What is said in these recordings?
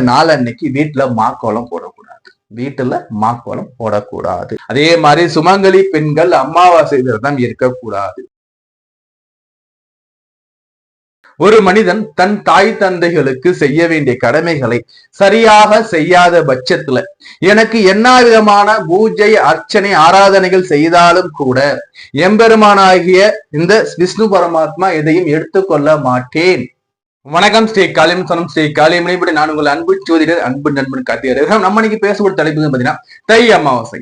நாள் அன்னைக்கு வீட்டுல மாக்கோலம் போடக்கூடாது. வீட்டுல மாக்கோலம் போடக்கூடாது. அதே மாதிரி சுமங்கலி பெண்கள் அமாவாசை விரதம் இருக்கக்கூடாது. ஒரு மனிதன் தன் தாய் தந்தைகளுக்கு செய்ய வேண்டிய கடமைகளை சரியாக செய்யாத பட்சத்துல எனக்கு என்ன விதமான பூஜை அர்ச்சனை ஆராதனைகள் செய்தாலும் கூட எம்பெருமானாகிய இந்த விஷ்ணு பரமாத்மா எதையும் எடுத்துக்கொள்ள மாட்டேன். வணக்கம் ஸ்ரீ காளியம் சனம் ஸ்ரீ காளியம் இப்படி நான் உங்கள் அன்பு ஜோதிடர் அன்பு நண்பன் காட்டியார் நம்ம இன்னைக்கு பேசக்கூடிய தலைப்பு பாத்தீங்கன்னா தை அமாவாசை.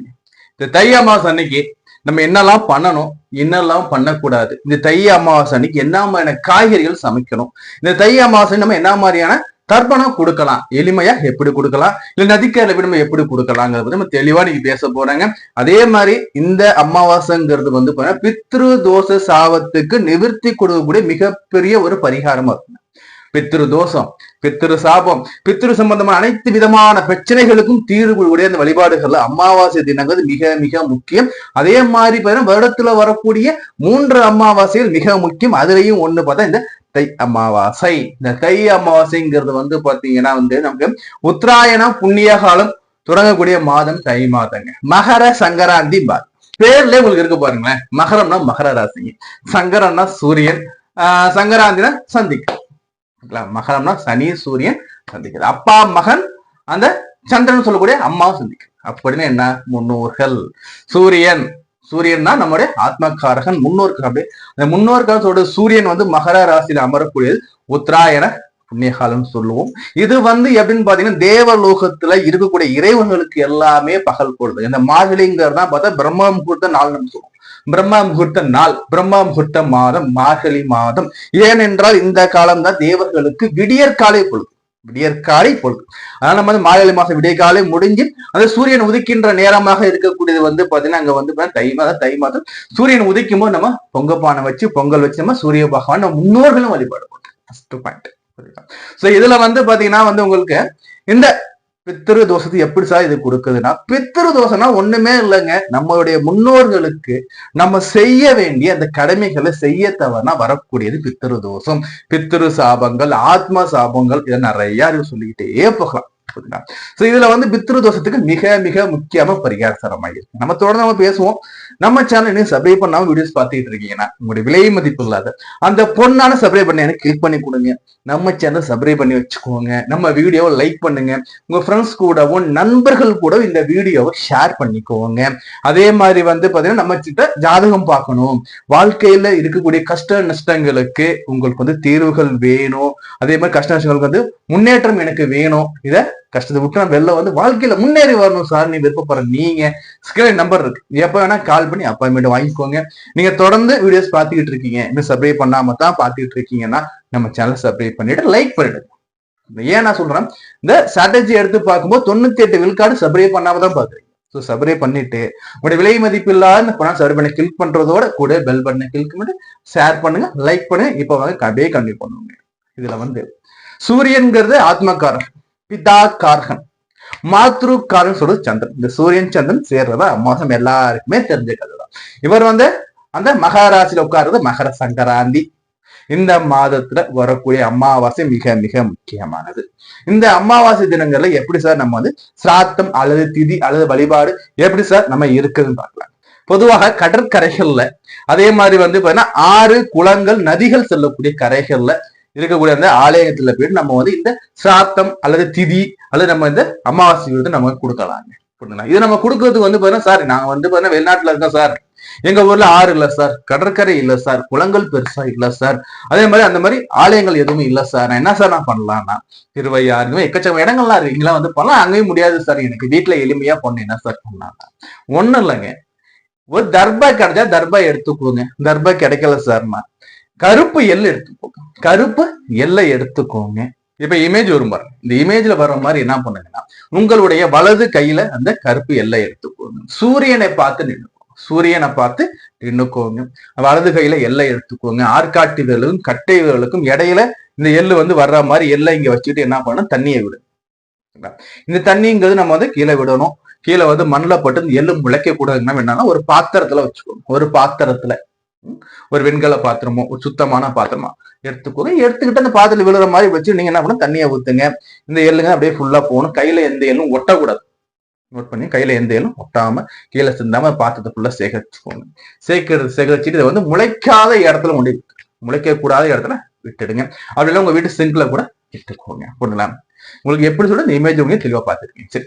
இந்த தை அமாவாசை அன்னைக்கு நம்ம என்னெல்லாம் பண்ணணும் என்னெல்லாம் பண்ணக்கூடாது? இந்த தை அமாவாசை அன்னைக்கு என்ன மாதிரியான காய்கறிகள் சமைக்கணும்? இந்த தை அமாவாசை நம்ம என்ன மாதிரியான தர்ப்பணம் கொடுக்கலாம்? எளிமையா எப்படி கொடுக்கலாம்? இல்ல நதிக்கரையில போய் நம்ம எப்படி கொடுக்கலாங்கிறது நம்ம தெளிவா நீங்க பேச போறாங்க. அதே மாதிரி இந்த அமாவாசைங்கிறது வந்து பாத்தீங்கன்னா பித்ரு தோசை சாபத்துக்கு நிவர்த்தி கொடுக்கக்கூடிய மிகப்பெரிய ஒரு பரிகாரமா இருக்கும் பித்ரு தோஷம் பித்ரு சாபம் பித்ரு சம்பந்தமான அனைத்து விதமான பிரச்சனைகளுக்கும் தீர்வு உடைய அந்த வழிபாடுகள்ல அமாவாசை தினங்கிறது மிக மிக முக்கியம். அதே மாதிரி பார்த்தீங்கன்னா வருடத்துல வரக்கூடிய மூன்று அமாவாசைகள் மிக முக்கியம். அதுலயும் ஒண்ணு பார்த்தா இந்த தை அமாவாசை. இந்த தை அமாவாசைங்கிறது வந்து பாத்தீங்கன்னா வந்து நமக்கு உத்தராயணம் புண்ணிய காலம் தொடங்கக்கூடிய மாதம் தை மாதங்க. மகர சங்கராந்தி பாத் பேர்ல உங்களுக்கு இருக்கு பாருங்களேன். மகரம்னா மகர ராசிங்க. சங்கரம்னா சூரியன் ஆஹ் சங்கராந்தினா சந்திக்க. மகரம்னா சனி சூரியன் சந்திக்கிறது. அப்பா மகன் அந்த சந்திரன் சொல்லக்கூடிய அம்மாவும் சந்திக்கிறது. அப்படின்னு என்ன? முன்னோர்கள். சூரியன். சூரியன் தான் நம்முடைய ஆத்மகாரகன் முன்னோர்கள். அப்படி அந்த முன்னோர்கள் சொல்ற சூரியன் வந்து மகர ராசியில அமரக்கூடியது. உத்தராயண புண்ணியகாலம் சொல்லுவோம். இது வந்து எப்படின்னு பாத்தீங்கன்னா தேவலோகத்துல இருக்கக்கூடிய இறைவர்களுக்கு எல்லாமே பகல் கொடுது இந்த மார்கழிங்கிறது தான் பார்த்தா பிரம்ம முகூர்த்த நாள் நம்ம சொல்லுவோம். பிரம்மா முகூர்த்த நாள் பிரம்ம முகூர்த்த மாதம் மார்கழி மாதம். ஏனென்றால் இந்த காலம் தான் தேவர்களுக்கு விடியற்காலை பொழுது. விடியற்காலை பொழுது. அதனால நம்ம வந்து மார்கழி மாசம் விடியற்காலை முடிஞ்சு அந்த சூரியன் உதிக்கின்ற நேரமாக இருக்கக்கூடியது வந்து பாத்தீங்கன்னா அங்க வந்து தை மாதம் தை மாதம் சூரியன் உதிக்கும் போது நம்ம பொங்கப்பானை வச்சு பொங்கல் வச்சு நம்ம சூரிய பகவான் நம்ம முன்னோர்களும் வழிபாடு பண்றோம் ஃபர்ஸ்ட் பாயிண்ட் சோ இதுல வந்து பாத்தீங்கன்னா வந்து உங்களுக்கு இந்த பித்திரு தோஷத்தை எப்படி சார் இது கொடுக்குதுன்னா பித்திரு தோஷம்னா ஒண்ணுமே இல்லைங்க. நம்மளுடைய முன்னோர்களுக்கு நம்ம செய்ய வேண்டிய அந்த கடமைகளை செய்ய தவறுனா வரக்கூடியது பித்திரு தோஷம். பித்திரு சாபங்கள் ஆத்ம சாபங்கள் இதை நிறைய சொல்லிக்கிட்டே போகலாம். இதுல வந்து பித்ரு தோஷத்துக்கு மிக மிக முக்கியமா பரிகாரசரமாக இருக்கு நம்ம தொடர்ந்து நம்ம பேசுவோம். நம்ம சேனல் இன்னும் சப்ஸ்கிரைப் பண்ணாம வீடியோஸ் பார்த்துட்டு இருக்கீங்கன்னா உங்களுடைய விலை மதிப்பு இல்லாத அந்த பொண்ணான சப்ஸ்கிரைப் பண்ணி எனக்கு கிளிக் பண்ணி கொடுங்க. நம்ம சேனல் சப்ஸ்கிரைப் பண்ணி வச்சுக்கோங்க. நம்ம வீடியோவை லைக் பண்ணுங்க. உங்க ஃப்ரெண்ட்ஸ் கூடவும் நண்பர்கள் கூட இந்த வீடியோவை ஷேர் பண்ணிக்கோங்க. அதே மாதிரி வந்து பாத்தீங்கன்னா நம்ம கிட்ட ஜாதகம் பார்க்கணும். வாழ்க்கையில இருக்கக்கூடிய கஷ்ட நஷ்டங்களுக்கு உங்களுக்கு வந்து தீர்வுகள் வேணும். அதே மாதிரி கஷ்ட நஷ்டங்களுக்கு வந்து முன்னேற்றம் எனக்கு வேணும். இதை கஷ்டத்தை விட்டு நான் வெளில வந்து வாழ்க்கையில முன்னேறி வரணும் சார். நீ விருப்பப்படுற நீங்க ஸ்கிரீன் நம்பர் இருக்கு. எப்ப வேணா கால் பண்ணி அப்பாயின்மெண்ட் வாங்கிக்கோங்க. நீங்க தொடர்ந்து வீடியோஸ் பார்த்துக்கிட்டு இருக்கீங்க. இன்னும் சப்ஸ்கிரைப் பண்ணாம தான் பார்த்துக்கிட்டு இருக்கீங்கன்னா நம்ம சேனல் சப்ஸ்கிரைப் பண்ணிட்டு லைக் பண்ணிடுங்க. ஏன் நான் சொல்றேன்? இந்த ஸ்ட்ராட்டஜி எடுத்து பார்க்கும்போது தொண்ணூத்தி எட்டு விழுக்காடு சப்ஸ்கிரைப் பண்ணாம தான் பாக்குறீங்க ஸோ சப்ரே பண்ணிட்டு உங்களுடைய விலை மதிப்பு இல்லாத சப்ஸ்கிரைப் பண்ணி கிளிக் பண்றதோட கூட பெல் பட்டனை கிளிக் பண்ணி ஷேர் பண்ணுங்க லைக் பண்ணுங்க. இப்போ வந்து அப்படியே கண்டினியூ பண்ணுவாங்க. இதுல வந்து சூரியன்கிறது ஆத்மக்காரன் பிதா கார்கன். மாத்ரு காரன் சொல்றது சந்திரன். இந்த சூரியன் சந்திரன் சேர்றதா? மோசம் எல்லாருக்குமே தெரிஞ்ச கதை தான் இவர் வந்து அந்த மகாராசியில உட்கார்றது மகர சங்கராந்தி. இந்த மாதத்துல வரக்கூடிய அமாவாசை மிக மிக முக்கியமானது. இந்த அமாவாசை தினங்கள்ல எப்படி சார் நம்ம வந்து சிராத்தம் அல்லது திதி அல்லது வழிபாடு எப்படி சார் நம்ம இருக்குதுன்னு பார்க்கலாம். பொதுவாக கடற்கரைகள்ல அதே மாதிரி வந்து பாத்தீங்கன்னா ஆறு குளங்கள் நதிகள் செல்லக்கூடிய கரைகள்ல இருக்கக்கூடிய அந்த ஆலயத்துல போயிட்டு நம்ம வந்து இந்த சாத்தம் அல்லது திதி அல்லது நம்ம இந்த அமாவாசை வந்து நம்ம கொடுக்கலாங்க. இது நம்ம கொடுக்கறதுக்கு வந்து பாத்தீங்கன்னா சார் நாங்க வந்து பாத்தீங்கன்னா வெளிநாட்டுல இருக்கோம் சார். எங்க ஊர்ல ஆறு இல்ல சார். கடற்கரை இல்ல சார். குளங்கள் பெருசா இல்ல சார். அதே மாதிரி அந்த மாதிரி ஆலயங்கள் எதுவுமே இல்ல சார். நான் என்ன சார் நான் பண்ணலாம்னா திருவையாறு இந்த எக்கச்சக்க இடங்கள்லாம் இருக்கு. இங்கெல்லாம் வந்து பண்ணலாம். அங்கேயும் முடியாது சார். எனக்கு வீட்டுல எளிமையா பண்ண என்ன சார் பண்ணலாம் ஒண்ணும் இல்லைங்க. ஒரு தர்பா கிடைச்சா தர்பா எடுத்துக்கோங்க. தர்பா கிடைக்கல சார்னா கருப்பு எல் எடுத்துக்கோங்க கருப்பு எல்லை எடுத்துக்கோங்க. இப்ப இமேஜ் வரும் பாருங்க இந்த இமேஜ்ல வர்ற மாதிரி என்ன பண்ணுங்கன்னா உங்களுடைய வலது கையில அந்த கருப்பு எல்லை எடுத்துக்கோங்க. சூரியனை பார்த்து நின்றுக்கோங்க சூரியனை பார்த்து நின்னுக்கோங்க. வலது கையில எல்லை எடுத்துக்கோங்க. ஆற்காட்டி விரலுக்கும் கட்டை விரலுக்கும் இடையில இந்த எள்ளு வந்து வர்ற மாதிரி எல்லை இங்க வச்சுட்டு என்ன பண்ணணும்? தண்ணியை விடு இந்த தண்ணிங்கிறது நம்ம வந்து கீழே விடணும். கீழே வந்து மண்ணில் பட்டு எள்ளு முளைக்க கூடாதுன்னா என்னன்னா ஒரு பாத்திரத்துல வச்சுக்கோங்க. ஒரு பாத்திரத்துல. ஒரு வெண்கல பாத்திரமோ ஒரு சுத்தமான பாத்திரமா எடுத்துக்கோங்க. எடுத்துக்கிட்டு அந்த பாத்திரத்துல விழுற மாதிரி வச்சு நீங்க என்ன பண்ணணும்? தண்ணியை ஊத்துங்க. இந்த எள்ளுங்க அப்படியே ஃபுல்லா போகணும். கையில எந்த எள்ளும் ஒட்டக்கூடாது. நோட் பண்ணி கையில எந்த எள்ளும் ஒட்டாம கீழே சிந்தாம பாத்திரத்தை ஃபுல்லா சேகரிச்சுக்கோங்க. சேகரித்து சேகரிச்சுட்டு இதை வந்து முளைக்காத இடத்துல கொண்டு முளைக்க கூடாத இடத்துல விட்டுடுங்க. அப்படி இல்லை உங்க வீட்டு சிங்க்ல கூட விட்டுக்கோங்க. புரியலாம் உங்களுக்கு எப்படி சொல்ல இந்த இமேஜ் உங்களுக்கு தெளிவா பார்த்துருக்கீங்க. சரி.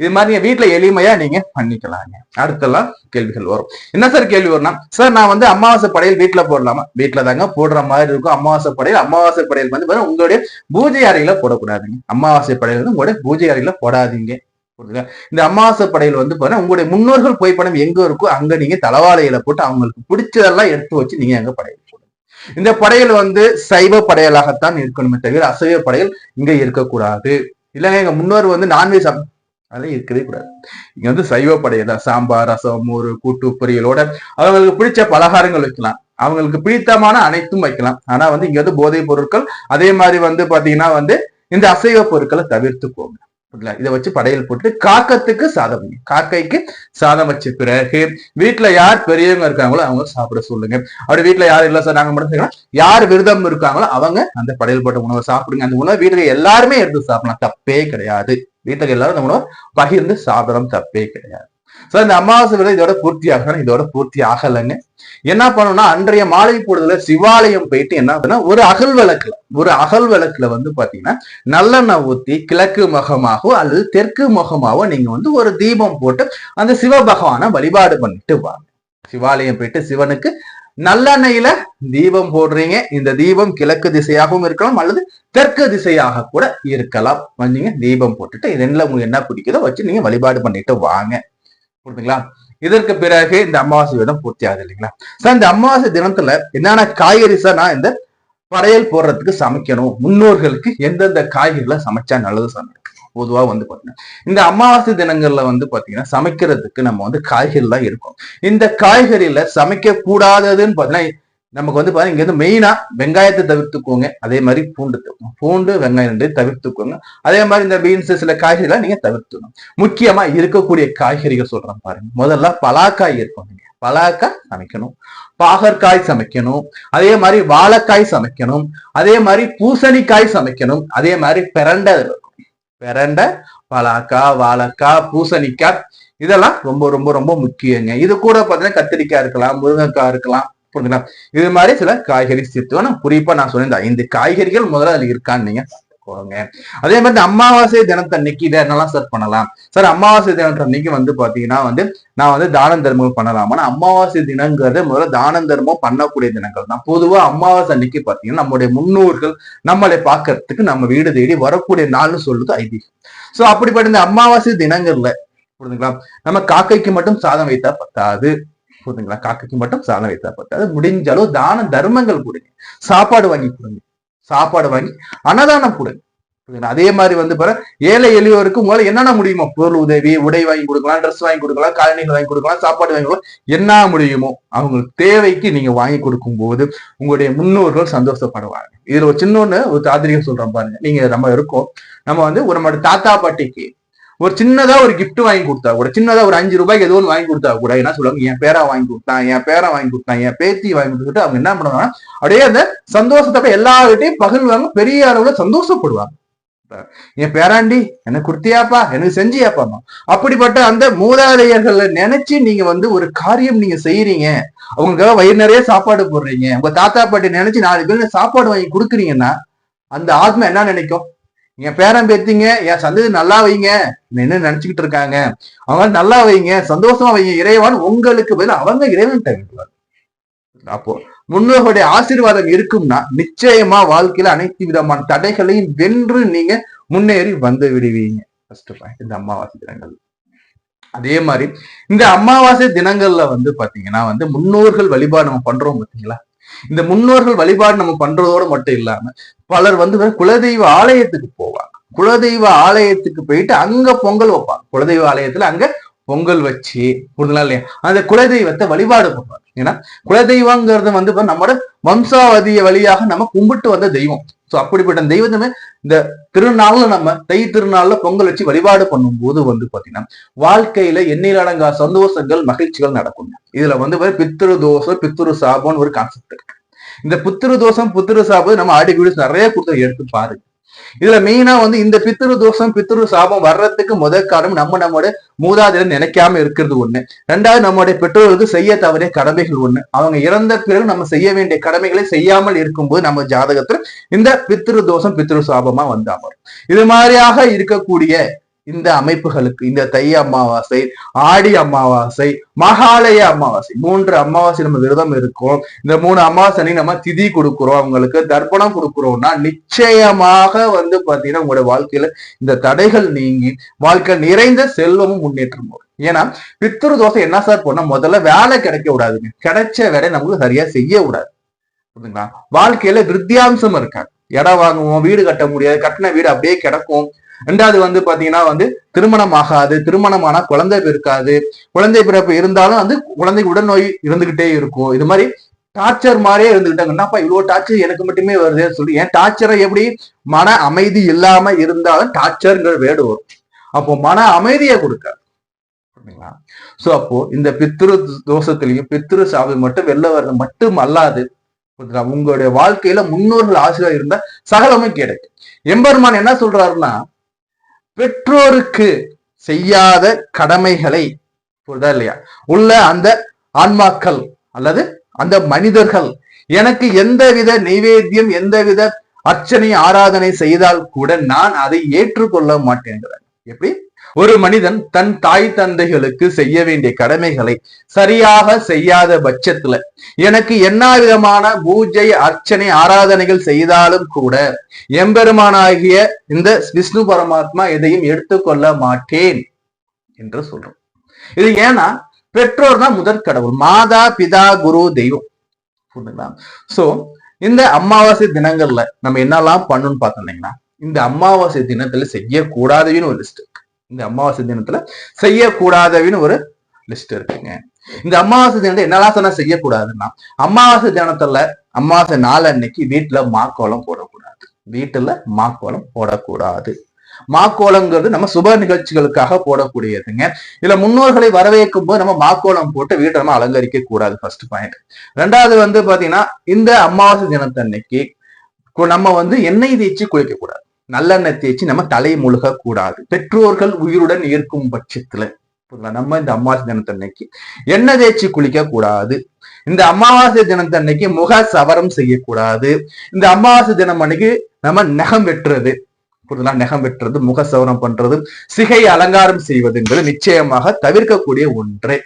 இது மாதிரி நீங்க வீட்டுல எளிமையா நீங்க பண்ணிக்கலாங்க. அடுத்தெல்லாம் கேள்விகள் வரும். என்ன சார் கேள்வி வரும்னா சார் நான் வந்து அமாவாசை படையல் வீட்டுல போடலாமா? வீட்டுல தாங்க போடுற மாதிரி இருக்கும். அமாவாசை படையல் அமாவாசை படையல் வந்து உங்களுடைய பூஜை அறையில போடக்கூடாதுங்க. அமாவாசை படையல் வந்து உங்களுடைய பூஜை அறையில போடாதீங்க. இந்த அமாவாசை படையில் வந்து பாருங்க உங்களுடைய முன்னோர்கள் புகைப்படம் எங்க இருக்கோ அங்க நீங்க தலவாழையில போட்டு அவங்களுக்கு பிடிச்சதெல்லாம் எடுத்து வச்சு நீங்க அங்க படையல் போடுங்க. இந்த படையல் வந்து சைவ படையலாகத்தான் இருக்கணுமே தவிர அசைவ படையல் இங்க இருக்கக்கூடாது. இல்லைங்க எங்க முன்னோர் வந்து நான்வெஜ் அதெல்லாம் இருக்கவே கூடாது. இங்க வந்து சைவ படையல் சாம்பார் ரசம் மோர் கூட்டு பொரியலோட அவங்களுக்கு பிடிச்ச பலகாரங்கள் வைக்கலாம். அவங்களுக்கு பிடித்தமான அனைத்தும் வைக்கலாம். ஆனா வந்து இங்க வந்து போதைப் பொருட்கள் அதே மாதிரி வந்து பாத்தீங்கன்னா வந்து இந்த அசைவ பொருட்களை தவிர்த்து போங்க இதை வச்சு படையல் போட்டு காக்கத்துக்கு சாதம் காக்கைக்கு சாதம் வச்ச பிறகு வீட்டுல யார் பெரியவங்க இருக்காங்களோ அவங்க சாப்பிட சொல்லுங்க. அப்படி வீட்டுல யார் இல்ல சார் நாங்க மட்டும் செய்யலாம் யார் விரதம் இருக்காங்களோ அவங்க அந்த படையல் போட்ட உணவை சாப்பிடுங்க. அந்த உணவை வீட்டுல எல்லாருமே எடுத்து சாப்பிடலாம். தப்பே கிடையாது. வீட்டுல எல்லாரும் அந்த உணவை பகிர்ந்து சாப்பிடலாம் தப்பே கிடையாது. சோ இந்த அமாவாசை விரதம் இதோட பூர்த்தி ஆகணும் இதோட பூர்த்தி ஆகலைங்க. என்ன பண்ணணும்னா அன்றைய மாலை பொழுதுல சிவாலயம் போயிட்டு என்ன பண்ணா ஒரு அகல் விளக்குல ஒரு அகல் விளக்குல வந்து பாத்தீங்கன்னா நல்லெண்ணெய் ஊத்தி கிழக்கு முகமாகவோ அல்லது தெற்கு முகமாகவோ நீங்க வந்து ஒரு தீபம் போட்டு அந்த சிவபகவானை வழிபாடு பண்ணிட்டு வாங்க. சிவாலயம் போயிட்டு சிவனுக்கு நல்லெண்ணெயில தீபம் போடுறீங்க. இந்த தீபம் கிழக்கு திசையாகவும் இருக்கலாம் அல்லது தெற்கு திசையாக கூட இருக்கலாம். வந்தீங்க தீபம் போட்டுட்டு இது ரெண்டுல உங்களுக்கு என்ன பிடிக்குதோ வச்சு நீங்க வழிபாடு பண்ணிட்டு வாங்க. புரியுதுங்களா இதற்கு பிறகு இந்த அமாவாசை விதம் பூர்த்தி ஆகுது இல்லைங்களா? சார் இந்த அமாவாசை தினத்துல என்னென்ன காய்கறி சார் நான் இந்த படையல் போடுறதுக்கு சமைக்கணும்? முன்னோர்களுக்கு எந்தெந்த காய்கறிகளை சமைச்சா நல்லது சார்? பொதுவாக வந்து பார்த்தீங்கன்னா இந்த அமாவாசை தினங்கள்ல வந்து பார்த்தீங்கன்னா சமைக்கிறதுக்கு நம்ம வந்து காய்கறிலாம் இருக்கும். இந்த காய்கறியில சமைக்க கூடாததுன்னு பார்த்தீங்கன்னா நமக்கு வந்து பாத்தீங்கன்னா இங்க வந்து மெயினா வெங்காயத்தை தவிர்த்துக்கோங்க. அதே மாதிரி பூண்டு பூண்டு வெங்காயம் ரெண்டு தவிர்த்துக்கோங்க. அதே மாதிரி இந்த பீன்ஸ் சில காய்கறிகளை நீங்க தவிர்த்துக்கணும். முக்கியமா இருக்கக்கூடிய காய்கறிகள் சொல்றேன் பாருங்க. முதல்ல பலாக்காய் இருக்கும் நீங்க பலாக்காய் சமைக்கணும். பாகற்காய் சமைக்கணும். அதே மாதிரி வாழைக்காய் சமைக்கணும். அதே மாதிரி பூசணிக்காய் சமைக்கணும். அதே மாதிரி பிரண்டை இருக்கும் பிரண்டை பலாக்காய் வாழைக்காய் பூசணிக்காய் இதெல்லாம் ரொம்ப ரொம்ப ரொம்ப முக்கியங்க. இது கூட பார்த்தீங்கன்னா கத்திரிக்காய் இருக்கலாம் முருங்கைக்காய் இருக்கலாம். புரிஞ்சுங்களா இது மாதிரி சில காய்கறி சேர்த்து குறிப்பா நான் சொன்ன இந்த ஐந்து காய்கறிகள் முதல்ல அதுல இருக்கான்னு நீங்க போங்க அதே மாதிரி இந்த அமாவாசை தினத்தன்னைக்கு இதை என்னெல்லாம் சார் பண்ணலாம்? சார் அமாவாசை தினத்தன்னைக்கு வந்து பாத்தீங்கன்னா வந்து நான் வந்து தானம் தர்மம் பண்ணலாம். ஆனா அமாவாசை தினங்கிறது முதல்ல தானம் தர்மம் பண்ணக்கூடிய தினங்கள் தான். பொதுவா அமாவாசை அன்னைக்கு பாத்தீங்கன்னா நம்முடைய முன்னோர்கள் நம்மளை பார்க்கறதுக்கு நம்ம வீடு தேடி வரக்கூடிய நாள்னு சொல்லுது ஐதீகம். சோ அப்படிப்பட்ட இந்த அமாவாசை தினங்கள்ல புரிஞ்சுக்கலாம் நம்ம காக்கைக்கு மட்டும் சாதம் வைத்தா பத்தாது. புரியுதுங்களா காக்கைக்கு மட்டும் சாதம் வைத்தா அது முடிஞ்ச அளவு தான தர்மங்கள் கொடுங்க. சாப்பாடு வாங்கி கொடுங்க. சாப்பாடு வாங்கி அன்னதானம் கொடுங்க. அதே மாதிரி வந்து பாரு ஏழை எளியோருக்கு உங்களால என்னென்ன முடியுமோ? பொருள் உதவி உடை வாங்கி கொடுக்கலாம் ட்ரெஸ் வாங்கி கொடுக்கலாம் காலணிகள் வாங்கி கொடுக்கலாம் சாப்பாடு வாங்கி கொடுக்கலாம். என்ன முடியுமோ அவங்களுக்கு தேவைக்கு நீங்க வாங்கி கொடுக்கும் போது உங்களுடைய முன்னோர்கள் சந்தோஷப்படுவாங்க. இதுல ஒரு சின்ன ஒரு தாதிரிகம் சொல்றேன் பாருங்க. நீங்க நம்ம இருக்கோம். நம்ம வந்து ஒரு நம்மளோட தாத்தா பாட்டிக்கு ஒரு சின்னதா ஒரு கிஃப்ட் வாங்கி கொடுத்தா கூட சின்னதா ஒரு அஞ்சு ரூபாய்க்கு ஏதோ ஒன்று வாங்கி கொடுத்தா கூட என்ன சொல்லுவாங்க? என் பேரா வாங்கி கொடுத்தான் என் பேரா வாங்கி கொடுத்தான் என் பேத்தி வாங்கி கொடுத்துட்டு அவங்க என்ன பண்ணுவாங்க அப்படியே அந்த சந்தோஷத்தை எல்லாருகிட்டையும் எல்லார்கிட்டையும் பகிர்வாங்க பெரிய அளவுல சந்தோஷப்படுவாங்க. என் பேராண்டி எனக்கு கொடுத்தியாப்பா? எனக்கு செஞ்சியாப்பா அப்படிப்பட்ட அந்த மூதாதையர்களை நினைச்சு நீங்க வந்து ஒரு காரியம் நீங்க செய்யறீங்க. அவங்களுக்காக வயிறு நிறைய சாப்பாடு போடுறீங்க. உங்க தாத்தா பாட்டி நினைச்சு நாலு பேர் சாப்பாடு வாங்கி கொடுக்குறீங்கன்னா அந்த ஆத்மா என்ன நினைக்கும்? என் பேரன் பேத்திங்க என் சந்ததி நல்லா வைங்க. என்ன நினைச்சுக்கிட்டு இருக்காங்க? அவங்க நல்லா வைங்க சந்தோஷமா வைங்க. இறைவன் உங்களுக்கு பதில் அவங்க இறைவன் தேவைப்படுவார் அப்போ முன்னோர்களுடைய ஆசீர்வாதம் இருக்கும்னா நிச்சயமா வாழ்க்கையில அனைத்து விதமான தடைகளையும் வென்று நீங்க முன்னேறி வந்து விடுவீங்க. ஃபர்ஸ்ட் பாயிண்ட் இந்த அமாவாசை தினங்கள். அதே மாதிரி இந்த அமாவாசை தினங்கள்ல வந்து பாத்தீங்கன்னா வந்து முன்னோர்கள் வழிபாடு நம்ம பண்றோம் பாத்தீங்களா? இந்த முன்னோர்கள் வழிபாடு நம்ம பண்றதோட மட்டும் இல்லாம பலர் வந்து குலதெய்வ ஆலயத்துக்கு போவாங்க. குலதெய்வ ஆலயத்துக்கு போயிட்டு அங்க பொங்கல் வைப்பாங்க. குலதெய்வ ஆலயத்துல அங்க பொங்கல் வச்சு புரிதுங்களா இல்லையா? அந்த குலதெய்வத்தை வழிபாடு பண்ணுவாங்க ஏன்னா குலதெய்வங்கிறது வந்து நம்மளோட வம்சாவதிய வழியாக நம்ம கும்பிட்டு வந்த தெய்வம். ஸோ அப்படிப்பட்ட தெய்வத்தமே இந்த திருநாள்ல நம்ம தை திருநாள்ல பொங்கல் வச்சு வழிபாடு பண்ணும்போது வந்து பாத்தீங்கன்னா வாழ்க்கையில எண்ணிலடங்கா சந்தோஷங்கள் மகிழ்ச்சிகள் நடக்கும். இதுல வந்து பாரு பித்திரு தோஷம் பித்திரு சாபம்னு ஒரு கான்செப்ட் இருக்கு. இந்த புத்திரு தோஷம் புத்திரு சாபம் நம்ம ஆடி வீடு நிறைய கொடுத்து எடுத்து பாருங்க. இதுல மெயினா வந்து இந்த பித்ரு தோஷம் பித்ரு சாபம் வர்றதுக்கு முதல் காரணம் நம்ம நம்மோட மூதாதையர் நினைக்காம இருக்கிறது ஒண்ணு. ரெண்டாவது நம்முடைய பெற்றோர்களுக்கு செய்ய தவறிய கடமைகள் ஒண்ணு. அவங்க இறந்த பிறகு நம்ம செய்ய வேண்டிய கடமைகளை செய்யாமல் இருக்கும்போது நம்ம ஜாதகத்துல இந்த பித்ரு தோஷம் பித்ரு சாபமா வந்து அமரும் இது மாதிரியாக இருக்கக்கூடிய இந்த அமைப்புகளுக்கு இந்த தை அமாவாசை ஆடி அமாவாசை மகாலய அமாவாசை மூன்று அமாவாசை நம்ம விரதம் இருக்கோம். இந்த மூணு அமாவாசை நம்ம திதி கொடுக்குறோம். அவங்களுக்கு தர்ப்பணம் கொடுக்குறோம்னா நிச்சயமாக வந்து பாத்தீங்கன்னா உங்களோட வாழ்க்கையில இந்த தடைகள் நீங்கி வாழ்க்கை நிறைந்த செல்வமும் முன்னேற்றம் வரும். ஏன்னா பித்திரு தோசை என்ன சார் பண்ணா முதல்ல வேலை கிடைக்க விடாதுங்க. கிடைச்ச வேலை நமக்கு சரியா செய்ய விடாது. புரியுதுங்களா வாழ்க்கையில வித்தியாம்சம் இருக்காது. இடம் வாங்குவோம் வீடு கட்ட முடியாது கட்டின வீடு அப்படியே கிடக்கும். ரெண்டாவது வந்து பாத்தீங்கன்னா வந்து திருமணம் ஆகாது திருமணமானா குழந்தை பிறக்காது. குழந்தை பிறப்பு இருந்தாலும் வந்து குழந்தைக்கு உடல்நோய் இருந்துகிட்டே இருக்கும். இது மாதிரி டார்ச்சர் மாதிரியே இருந்துகிட்டாங்க என்னப்பா இவ்வளவு டார்ச்சர் எனக்கு மட்டுமே வருதுன்னு சொல்லி ஏன் டார்ச்சரை எப்படி? மன அமைதி இல்லாம இருந்தாலும் டார்ச்சருங்கிற வேடு வரும். அப்போ மன அமைதியை கொடுக்காது. சோ அப்போ இந்த பித்ரு தோஷத்திலையும் பித்ரு சாவி மட்டும் வெளில வர்றது மட்டும் அல்லாது உங்களுடைய வாழ்க்கையில முன்னோர்கள் ஆசிரியர் இருந்தா சகலமும் கிடைக்கும் எம்பெருமான் என்ன சொல்றாருன்னா பெற்றோருக்கு செய்யாத கடமைகளை புரிதா இல்லையா? உள்ள அந்த ஆன்மாக்கள் அல்லது அந்த மனிதர்கள் எனக்கு எந்தவித நைவேத்தியம் எந்தவித அர்ச்சனை ஆராதனை செய்தால் கூட நான் அதை ஏற்றுக்கொள்ள மாட்டேங்கிறேன் எப்படி? ஒரு மனிதன் தன் தாய் தந்தைகளுக்கு செய்ய வேண்டிய கடமைகளை சரியாக செய்யாத பட்சத்துல எனக்கு என்ன விதமான பூஜை அர்ச்சனை ஆராதனைகள் செய்தாலும் கூட எம்பெருமானாகிய இந்த விஷ்ணு பரமாத்மா எதையும் எடுத்துக்கொள்ள மாட்டேன் என்று சொல்றோம். இது ஏன்னா பெற்றோர் தான் முதற் கடவுள் மாதா பிதா குரு தெய்வம். புரியுதுங்களா சோ இந்த அமாவாசை தினங்கள்ல நம்ம என்னெல்லாம் பண்ணணும்னு பார்த்தோம்னா இந்த அமாவாசை தினத்துல செய்யக்கூடாதுன்னு ஒரு லிஸ்ட் இந்த அமாவாசை தினத்துல செய்யக்கூடாதவின்னு ஒரு லிஸ்ட் இருக்குங்க. இந்த அமாவாசை தினத்தை என்னெல்லாம் சொன்னா செய்யக்கூடாதுன்னா அமாவாசை தினத்துல அமாவாசை நாள் அன்னைக்கு வீட்டுல மாக்கோலம் போடக்கூடாது. வீட்டுல மாக்கோலம் போடக்கூடாது. மாக்கோலங்கிறது நம்ம சுப நிகழ்ச்சிகளுக்காக போடக்கூடியதுங்க. இதுல முன்னோர்களை வரவேற்கும் போது நம்ம மாக்கோலம் போட்டு வீட்டை நம்ம அலங்கரிக்க கூடாது ஃபர்ஸ்ட் பாயிண்ட் ரெண்டாவது வந்து பாத்தீங்கன்னா இந்த அமாவாசை தினத்தன்னைக்கு நம்ம வந்து எண்ணெய் தேய்ச்சி குளிக்க கூடாது நல்லெண்ணெய் தேய்ச்சி நம்ம தலை முழுக கூடாது. பெற்றோர்கள் உயிருடன் இருக்கும் பட்சத்துல நம்ம இந்த அமாவாசை தினத்தன்னைக்கு எண்ணெய் தேய்ச்சி குளிக்க கூடாது. இந்த அமாவாசை தினத்தன்னைக்கு முக சவரம் செய்யக்கூடாது. இந்த அமாவாசை தினம் அன்னைக்கு நம்ம நகம் வெட்டுறது. புரியுதுங்களா நகம் வெட்டுறது முக சவரம் பண்றது சிகை அலங்காரம் செய்வது என்பது நிச்சயமாக தவிர்க்கக்கூடிய ஒன்றே.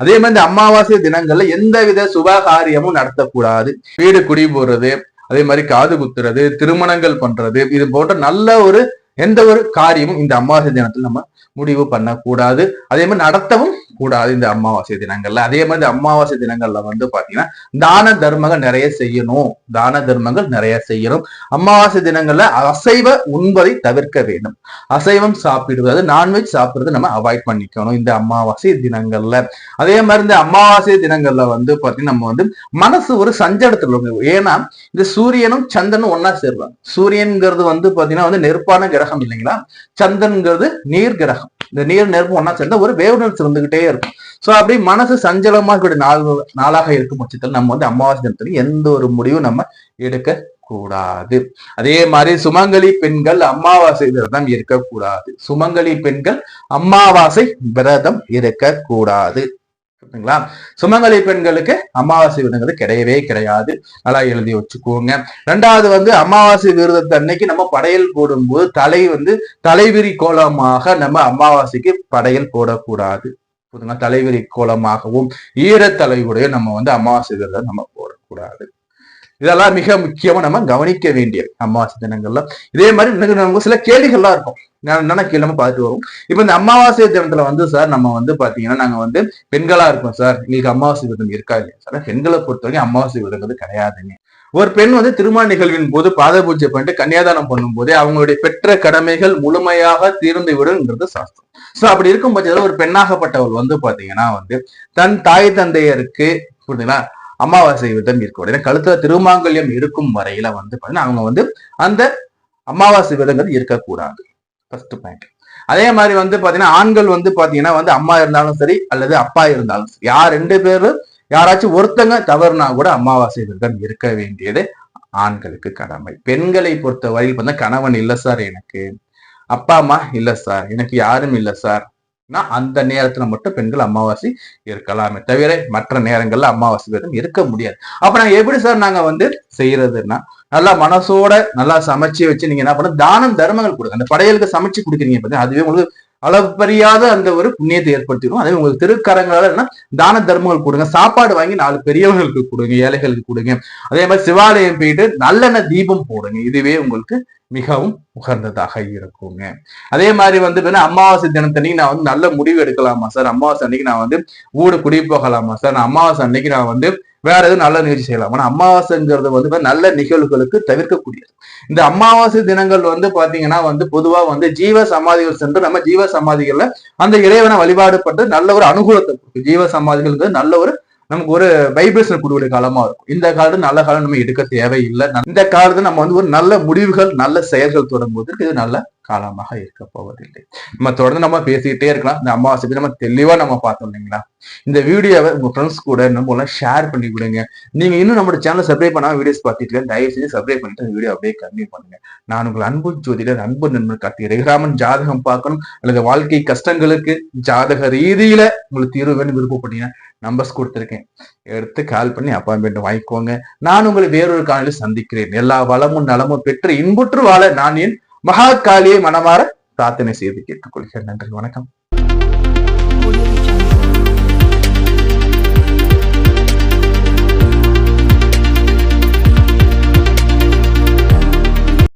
அதே மாதிரி இந்த அமாவாசை தினங்கள்ல எந்தவித சுபகாரியமும் நடத்தக்கூடாது. வீடு குடி போறது அதே மாதிரி காது குத்துறது திருமணங்கள் பண்றது இது போன்ற நல்ல ஒரு எந்த ஒரு காரியமும் இந்த அமாவாசை தினத்தில் நம்ம முடிவு பண்ணக்கூடாது. அதே மாதிரி நடத்தவும் கூடாது இந்த அமாவாசை தினங்கள்ல. அதே மாதிரி அமாவாசை தினங்கள்ல வந்து பாத்தீங்கன்னா தான தர்மங்கள் நிறைய செய்யணும். தான தர்மங்கள் நிறைய செய்யணும். அமாவாசை தினங்கள்ல அசைவ உண்பதை தவிர்க்க வேண்டும். அசைவம் சாப்பிடுவது நான்வெஜ் சாப்பிடுறது நம்ம அவாய்ட் பண்ணிக்கணும் இந்த அமாவாசை தினங்கள்ல. அதே மாதிரி இந்த அமாவாசை தினங்கள்ல வந்து பாத்தீங்கன்னா நம்ம வந்து மனசு ஒரு சஞ்சடத்துல ஏன்னா இந்த சூரியனும் சந்திரனும் ஒன்னா சேருவாங்க. சூரியன்கிறது வந்து பாத்தீங்கன்னா வந்து நெருப்பான கிரகம் இல்லைங்களா? சந்திரன்கிறது நீர் கிரகம். இந்த நீர் நெருப்பு ஒன்னா சேர்ந்தா ஒரு வேவ்னஸ் இருந்துகிட்டே இருக்கும். சோ அப்படி மனசு சஞ்சலமா இருக்கக்கூடிய நாள் நாளாக இருக்கும் பட்சத்தில் நம்ம வந்து அமாவாசை தினத்துல எந்த ஒரு முடிவும் நம்ம எடுக்க கூடாது அதே மாதிரி சுமங்கலி பெண்கள் அமாவாசை விரதம் இருக்கக்கூடாது. சுமங்கலி பெண்கள் அமாவாசை விரதம் இருக்கக்கூடாது. சரிங்களா சுமங்கலி பெண்களுக்கு அமாவாசை விரதங்கிறது கிடையவே கிடையாது. நல்லா எழுதி வச்சுக்கோங்க. ரெண்டாவது வந்து அமாவாசை விரதத்தை அன்னைக்கு நம்ம படையல் போடும்போது தலை வந்து தலைவிரி கோலமாக நம்ம அமாவாசைக்கு படையல் போடக்கூடாது. புரியுதுங்களா தலைவிரி கோலமாகவும் ஈரத்தலைவுடைய நம்ம வந்து அமாவாசை விரதம் நம்ம போடக்கூடாது. இதெல்லாம் மிக முக்கியமா நம்ம கவனிக்க வேண்டிய அமாவாசை தினங்கள்ல இதே மாதிரி நமக்கு சில கேள்விகள்லாம் இருக்கும். என்னென்ன கேள்வி நம்ம பார்த்துட்டு வரும் இப்ப இந்த அமாவாசை தினத்துல வந்து சார் நம்ம வந்து பாத்தீங்கன்னா நாங்க வந்து பெண்களா இருக்கோம் சார். எங்களுக்கு அமாவாசை விரதம் இருக்கா இல்லையா சார்? பெண்களை பொறுத்த வரைக்கும் அமாவாசை விரதங்கிறது கிடையாதுங்க. ஒரு பெண் வந்து திருமண நிகழ்வின் போது பாத பூஜை பண்ணிட்டு கன்னியாதானம் பண்ணும் போதே அவங்களுடைய பெற்ற கடமைகள் முழுமையாக தீர்ந்து விடுங்கிறது சாஸ்திரம். சோ அப்படி இருக்கும் பட்சத்துல ஒரு பெண்ணாகப்பட்டவள் வந்து பாத்தீங்கன்னா வந்து தன் தாய் தந்தையருக்கு புரியுதுங்களா? அமாவாசை விரதம் இருக்க உடனே கழுத்துல திருமாங்கல்யம் இருக்கும் வரையில வந்து பாத்தீங்கன்னா அவங்க வந்து அந்த அமாவாசை விரதங்கள் இருக்கக்கூடாது. ஃபர்ஸ்ட் பாயிண்ட் அதே மாதிரி வந்து பாத்தீங்கன்னா ஆண்கள் வந்து பாத்தீங்கன்னா வந்து அம்மா இருந்தாலும் சரி அல்லது அப்பா இருந்தாலும் சரி யார் ரெண்டு பேரும் யாராச்சும் ஒருத்தங்க தவறுனா கூட அமாவாசை விரதம் இருக்க வேண்டியது ஆண்களுக்கு கடமை. பெண்களை பொறுத்த வரையில் பார்த்தா கணவன் இல்லை சார் எனக்கு. அப்பா அம்மா இல்லை சார். எனக்கு யாரும் இல்லை சார். அந்த நேரத்துல மட்டும் பெண்கள் அமாவாசை இருக்கலாமே தவிர மற்ற நேரங்கள்ல அமாவாசை விரதம் இருக்க முடியாது. அப்ப நாங்க எப்படி சார் நாங்க வந்து செய்யறதுன்னா நல்லா மனசோட நல்லா சமைச்சு வச்சு நீங்க என்ன பண்ண தானம் தர்மங்கள் கொடுங்க. அந்த படையலுக்கு சமைச்சு கொடுக்குறீங்க பார்த்தீங்கன்னா அதுவே உங்களுக்கு அளப்பரியாத அந்த ஒரு புண்ணியத்தை ஏற்படுத்திடும். அதே உங்களுக்கு திருக்கரங்களால என்ன தான தர்மங்கள் கொடுங்க. சாப்பாடு வாங்கி நாலு பெரியவர்களுக்கு கொடுங்க ஏழைகளுக்கு கொடுங்க. அதே மாதிரி சிவாலயம் போயிட்டு நல்லெண்ணெய் தீபம் போடுங்க. இதுவே உங்களுக்கு மிகவும் உகந்ததாக இருக்குங்க. அதே மாதிரி வந்து அமாவாசை தினத்தன்னைக்கு நான் வந்து நல்ல முடிவு எடுக்கலாமா சார்? அமாவாசை அன்னைக்கு நான் வந்து ஊடு குடி போகலாமா சார்? நான் அமாவாசை அன்னைக்கு நான் வந்து வேற எதுவும் நல்ல நிகழ்ச்சி செய்யலாம். ஆனா அமாவாசைங்கிறது வந்து நல்ல நிகழ்வுகளுக்கு தவிர்க்கக்கூடியது. இந்த அமாவாசை தினங்கள் வந்து பாத்தீங்கன்னா வந்து பொதுவா வந்து ஜீவ சமாதிகள் சென்று நம்ம ஜீவ சமாதிகள்ல அந்த இறைவனை வழிபாடு பண்றது நல்ல ஒரு அனுகூலத்தை கொடுக்கும். ஜீவ சமாதிகளுக்கு நல்ல ஒரு நமக்கு ஒரு வைப்ரேஷன் கொடுக்கக்கூடிய காலமா இருக்கும். இந்த காலத்து நல்ல காலம் நம்ம எடுக்க தேவையில்லை. இந்த காலத்துல நம்ம வந்து ஒரு நல்ல முடிவுகள் நல்ல செயல்கள் தொடங்குவதற்கு இது நல்ல காலமாக இருக்க போவதில்லை. நம்ம தொடர்ந்து நம்ம பேசிக்கிட்டே இருக்கலாம். இந்த அமாவாசை நம்ம தெளிவா நம்ம பார்த்தோம் இல்லைங்களா? இந்த வீடியோவை உங்க ஃப்ரெண்ட்ஸ் கூட நம்ம ஷேர் பண்ணி விடுங்க. நீங்க இன்னும் நம்ம சேனல் சப்ஸ்கிரைப் பண்ணாம வீடியோஸ் பார்த்துட்டு தயவு செஞ்சு சப்ஸ்கிரைப் பண்ணிட்டு வீடியோ அப்படியே கம்மி பண்ணுங்க. நான் உங்கள் அன்பு ஜோதிடர் அன்பு நண்பர் கார்த்தி ரகுராமன் ஜாதகம் பார்க்கணும். அல்லது வாழ்க்கை கஷ்டங்களுக்கு ஜாதக ரீதியில உங்களுக்கு தீர்வு வேணும் விருப்பப்பட்டீங்கன்னா நம்பர்ஸ் கொடுத்துருக்கேன். எடுத்து கால் பண்ணி அப்பாயின்மெண்ட் வாங்கிக்கோங்க. நான் உங்களை வேறொரு காலையில் சந்திக்கிறேன். எல்லா வளமும் நலமும் பெற்று இன்புற்று வாழ நான் என் மகா காளியை மனமாற பிரார்த்தனை செய்து கேட்டுக்கொள்கிறேன். நன்றி வணக்கம்.